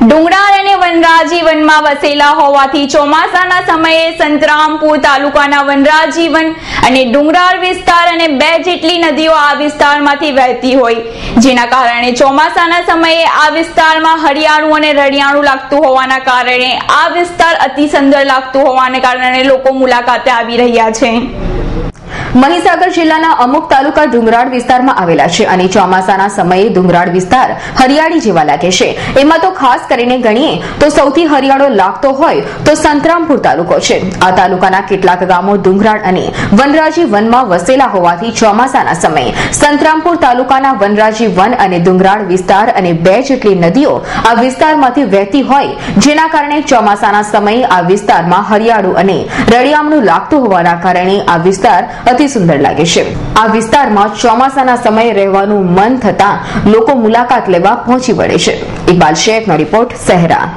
ડુંગરાળ અને વનરાજી વનમાં વસેલા હોવાથી ચોમાસાના સમયે સંતરામપુર તાલુકાના વનરાજી વન અને ડુંગરાળ વિસ્તાર અને બે જેટલી નદીઓ આ વિસ્તારમાંથી વહેતી હોય. જેના કારણે ચોમાસાના સમયે આ વિસ્તારમાં હરિયાળું અને રળિયાળું લાગતું હોવાના કારણે આ વિસ્તાર અતિ સુંદર લાગતું હોવાને કારણે લોકો મુલાકાતે આવી રહ્યા છે. મહીસાગર જિલ્લાના અમુક તાલુકા ડુંગરાળ વિસ્તારમાં આવેલા છે અને ચોમાસાના સમયે ડુંગરાળ વિસ્તાર હરિયાળી જેવા લાગે છે. એમાં તો ખાસ કરીને ગણીએ તો સૌથી હરિયાળો લાગતો હોય તો સંતરામપુર તાલુકો છે. આ તાલુકાના કેટલાક ગામો ડુંગરાળ અને વનરાજી વનમાં વસેલા હોવાથી ચોમાસાના સમયે સંતરામપુર તાલુકાના વનરાજી વન અને ડુંગરાળ વિસ્તાર અને બે જેટલી નદીઓ આ વિસ્તારમાંથી વહેતી હોય, જેના કારણે ચોમાસાના સમયે આ વિસ્તારમાં હરિયાળું અને રળિયામણું લાગતું હોવાના કારણે આ વિસ્તાર સુંદર લાગે છે. આ વિસ્તારમાં ચોમાસાના સમયે રહેવાનું મન થતા લોકો મુલાકાત લેવા પહોંચી વળે છે. ઇકબાલ શેખનો રિપોર્ટ સહેરા.